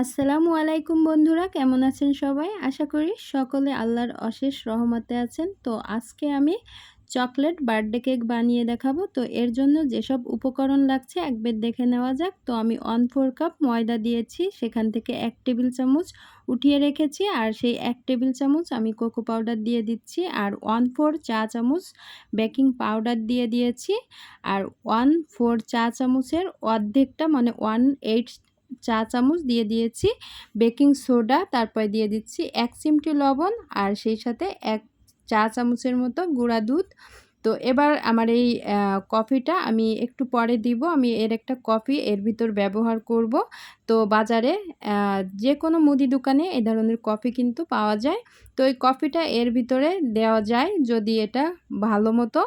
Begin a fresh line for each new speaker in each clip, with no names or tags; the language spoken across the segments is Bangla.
আসসালামু আলাইকুম বন্ধুরা, কেমন আছেন সবাই? আশা করি সকলে আল্লাহর অশেষ রহমতে আছেন। তো আজকে আমি চকলেট বার্থডে কেক বানিয়ে দেখাবো। তো এর জন্য যেসব উপকরণ লাগছে একবার দেখে নেওয়া যাক। তো আমি ওয়ান ফোর কাপ ময়দা দিয়েছি, সেখান থেকে এক টেবিল চামচ উঠিয়ে রেখেছি, আর সেই এক টেবিল চামচ আমি কোকো পাউডার দিয়ে দিচ্ছি, আর ওয়ান ফোর চা চামচ বেকিং পাউডার দিয়ে দিয়েছি, আর ওয়ান ফোর চা চামচের অর্ধেকটা মানে ওয়ান এইট চা চামচ দিয়ে দিয়েছি, বেকিং সোডা, তারপরে দিয়ে দিচ্ছি এক চিমটি লবণ, আর সেই সাথে এক চা চামচের মতো গুঁড়া দুধ তো এবার আমার এই কফিটা আমি একটু পরে দিব। আমি এর একটা কফি এর ভিতর ব্যবহার করব। তো বাজারে যে কোনো মুদি দোকানে এ ধরনের কফি কিন্তু পাওয়া যায়। তো এই কফিটা এর ভিতরে দেওয়া যায় যদি এটা ভালো মতো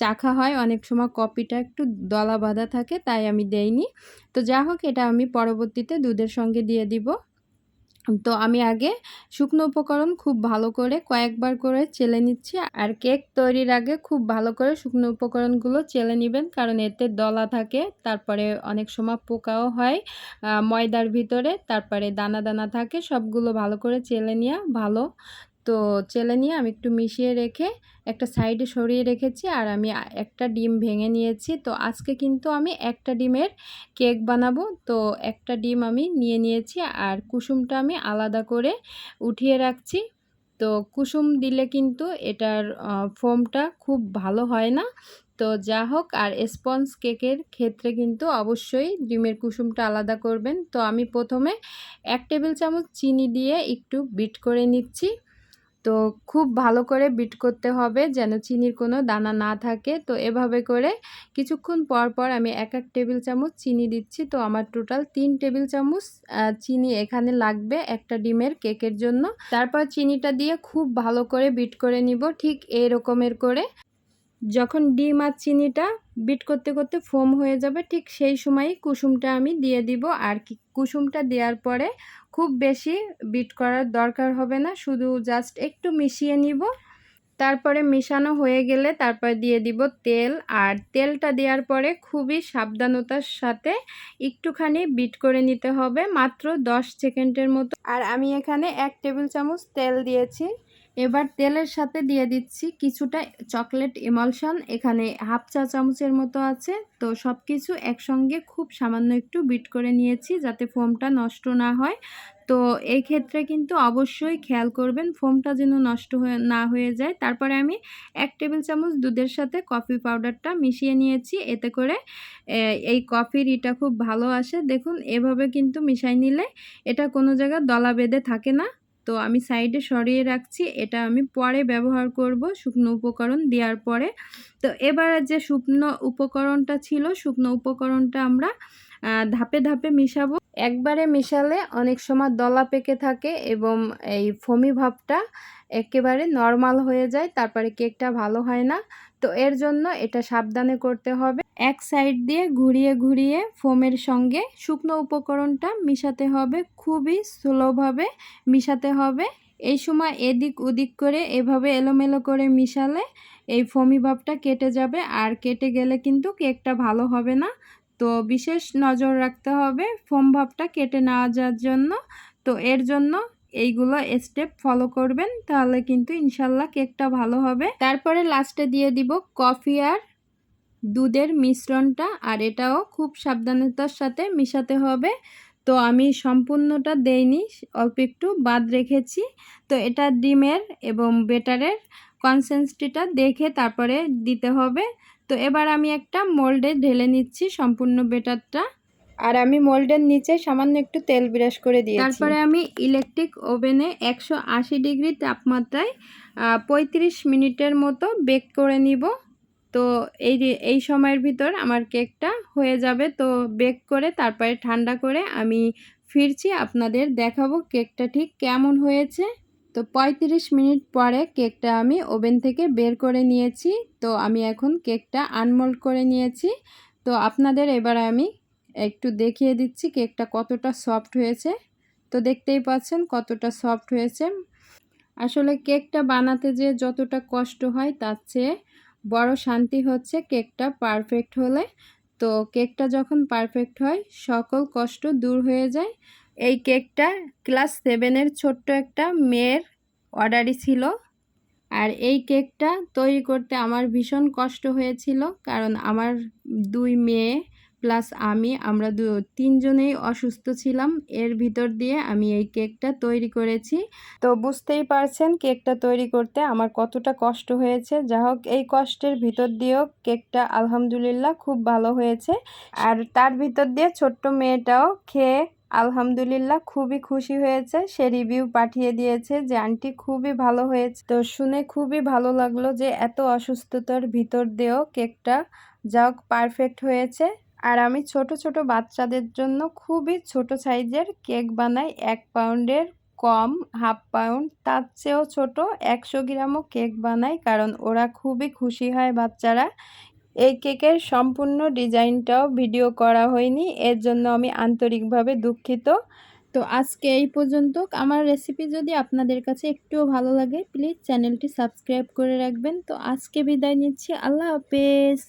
চাখা হয়। অনেক সময় কফিটা একটু দলা বাঁধা থাকে, তাই আমি দেইনি। তো যা হোক, এটা আমি পরবর্তীতে দুধের সঙ্গে দিয়ে দিব। তো আমি আগে শুকনো উপকরণ খুব ভালো করে কয়েকবার করে চেলে নিচ্ছি। আর কেক তৈরির আগে খুব ভালো করে শুকনো উপকরণগুলো চেলে নেবেন, কারণ এতে দলা থাকে, তারপরে অনেক সময় পোকাও হয় ময়দার ভিতরে, তারপরে দানা দানা থাকে, সবগুলো ভালো করে চেলে নেওয়া ভালো। তো চেলে নিয়ে আমি একটু মিশিয়ে রেখে একটা সাইডে সরিয়ে রেখেছি আর আমি একটা ডিম ভেঙে নিয়েছি। তো আজকে কিন্তু আমি একটা ডিমের কেক বানাবো। তো একটা ডিম আমি নিয়ে নিয়েছি আর কুসুমটা আমি আলাদা করে উঠিয়ে রাখছি। তো কুসুম দিলে কিন্তু এটার ফোমটা খুব ভালো হয় না। তো যা হোক, আর স্পঞ্জ কেকের ক্ষেত্রে কিন্তু অবশ্যই ডিমের কুসুমটা আলাদা করবেন। তো আমি প্রথমে এক টেবিল চামচ চিনি দিয়ে একটু বিট করে নিচ্ছি। তো খুব ভালো করে বিট করতে হবে যেন চিনির কোনো দানা না থাকে। তো এভাবে করে কিছুক্ষণ পর পর আমি এক এক টেবিল চামচ চিনি দিচ্ছি। তো আমার টোটাল তিন টেবিল চামচ চিনি এখানে লাগবে একটা ডিমের কেকের জন্য। তারপর চিনিটা দিয়ে খুব ভালো করে বিট করে নিব। ঠিক এই রকমের করে যখন ডিম আর চিনিটা বিট করতে করতে ফোম হয়ে যাবে, ঠিক সেই সময়ই কুসুমটা আমি দিয়ে দিব। আর কি, কুসুমটা দেওয়ার পরে খুব বেশি বিট করার দরকার হবে না, শুধু জাস্ট একটু মিশিয়ে নিব। তারপরে মিশানো হয়ে গেলে তারপরে দিয়ে দিব তেল। আর তেলটা দেওয়ার পরে খুবই সাবধানতার সাথে একটুখানি বিট করে নিতে হবে, মাত্র 10 সেকেন্ডের মতো। আর আমি এখানে এক টেবিল চামচ তেল দিয়েছি। এবার তেলের সাথে দিয়ে দিচ্ছি কিছুটা চকলেট ইমালশন। এখানে হাফ চা চামচের মতো আছে। তো সব কিছু একসঙ্গে খুব সামান্য একটু বিট করে নিয়েছি যাতে ফোমটা নষ্ট না হয়। তো এই ক্ষেত্রে কিন্তু অবশ্যই খেয়াল করবেন ফোমটা যেন নষ্ট হয়ে না হয়ে যায়। তারপরে আমি এক টেবিল চামচ দুধের সাথে কফি পাউডারটা মিশিয়ে নিয়েছি। এতে করে এই কফির ইটা খুব ভালো আসে। দেখুন, এভাবে কিন্তু মিশাই নিলে এটা কোনো জায়গায় দলা বেঁধে থাকে না। তো আমি সাইডে সরিয়ে রাখছি, এটা আমি পরে ব্যবহার করব শুকনো উপকরণ দেওয়ার পরে। তো এবারে যে শুকনো উপকরণটা ছিল, শুকনো উপকরণটা আমরা ধাপে ধাপে মিশাবো। একবারে মিশালে অনেক সময় দলা পেকে থাকে এবং এই ফমি ভাবটা একেবারে নর্মাল হয়ে যায়, তারপরে কেকটা ভালো হয় না। তো এর জন্য এটা সাবধানে করতে হবে। এক সাইড দিয়ে ঘুরিয়ে ঘুরিয়ে ফোমের সঙ্গে শুকনো উপকরণটা মিশাতে হবে, খুবই স্লোভাবে মিশাতে হবে। এই সময় এদিক ওদিক করে এভাবে এলোমেলো করে মিশালে এই ফমি ভাবটা কেটে যাবে, আর কেটে গেলে কিন্তু কেকটা ভালো হবে না। তো বিশেষ নজর রাখতে হবে ফোম ভাবটা কেটে না যাওয়ার জন্য। তো এর জন্য এইগুলো স্টেপ ফলো করবেন, তাহলে কিন্তু ইনশাল্লাহ কেকটা ভালো হবে। তারপরে লাস্টে দিয়ে দিব কফি আর দুধের মিশ্রণটা আর এটাও খুব সাবধানতার সাথে মিশাতে হবে। তো আমি সম্পূর্ণটা দেইনি, অল্প একটু বাদ রেখেছি। তো এটা ডিমের এবং বেটারের কনসেন্সটিটা দেখে তারপরে দিতে হবে। তো এবার আমি একটা মোল্ডে ঢেলে নিচ্ছি সম্পূর্ণ বেটারটা। আর আমি মোল্ডের নিচে সামান্য একটু তেল ব্রাশ করে দিই তারপরে আমি ইলেকট্রিক ওভেনে একশো আশি ডিগ্রি তাপমাত্রায় পঁয়ত্রিশ মিনিটের মতো বেক করে নিব। তো এই এই সময়ের ভিতর আমার কেকটা হয়ে যাবে। তো বেক করে তারপরে ঠান্ডা করে আমি ফিরছি, আপনাদের দেখাবো কেকটা ঠিক কেমন হয়েছে। তো ৩৫ মিনিট পরে কেকটা আমি ওভেন থেকে বের করে নিয়েছি। তো আমি এখন কেকটা আনমোল্ড করে নিয়েছি। তো আপনাদের এবার আমি একটু দেখিয়ে দিচ্ছি কেকটা কতটা সফট হয়েছে। তো দেখতেই পাচ্ছেন কতটা সফট হয়েছে। আসলে কেকটা বানাতে যে যতটা কষ্ট হয় তার চেয়ে বড় শান্তি হচ্ছে কেকটা পারফেক্ট হলে। তো কেকটা যখন পারফেক্ট হয়, সকল কষ্ট দূর হয়ে যায়। এই কেকটা ক্লাস সেভেনের ছোট্ট একটা মেয়ের অর্ডারই ছিল। আর এই কেকটা তৈরি করতে আমার ভীষণ কষ্ট হয়েছিল, কারণ আমার দুই মেয়ে প্লাস আমি, আমরা দু, তিনজনেই অসুস্থ ছিলাম। এর ভিতর দিয়ে আমি এই কেকটা তৈরি করেছি। তো বুঝতেই পারছেন কেকটা তৈরি করতে আমার কতটা কষ্ট হয়েছে। যা হোক, এই কষ্টের ভিতর দিয়েও কেকটা আলহামদুলিল্লাহ খুব ভালো হয়েছে। আর তার ভিতর দিয়ে ছোট্ট মেয়েটাও খেয়ে আলহামদুলিল্লাহ খুবই খুশি হয়েছে। সে রিভিউ পাঠিয়ে দিয়েছে যে, আন্টি, খুবই ভালো হয়েছে। তো শুনে খুবই ভালো লাগল যে, এত অসুস্থতার ভিতর দিয়েও কেকটা যাও পারফেক্ট হয়েছে। আর আমি ছোট ছোট বাচ্চাদের জন্য খুবই ছোট সাইজের কেক বানাই। এক পাউন্ডের কম, হাফ পাউন্ড, তার চেয়েও ছোট একশো গ্রামও কেক বানাই, কারণ ওরা খুবই খুশি হয় বাচ্চারা। এই কেকের সম্পূর্ণ ডিজাইনটাও ভিডিও করা হয়নি, এর জন্য আমি আন্তরিকভাবে দুঃখিত। তো আজকে এই পর্যন্ত। আমার রেসিপি যদি আপনাদের কাছে একটুও ভালো লাগে প্লিজ চ্যানেলটি সাবস্ক্রাইব করে রাখবেন। তো আজকে বিদায় নিচ্ছি। আল্লাহ হাফেজ।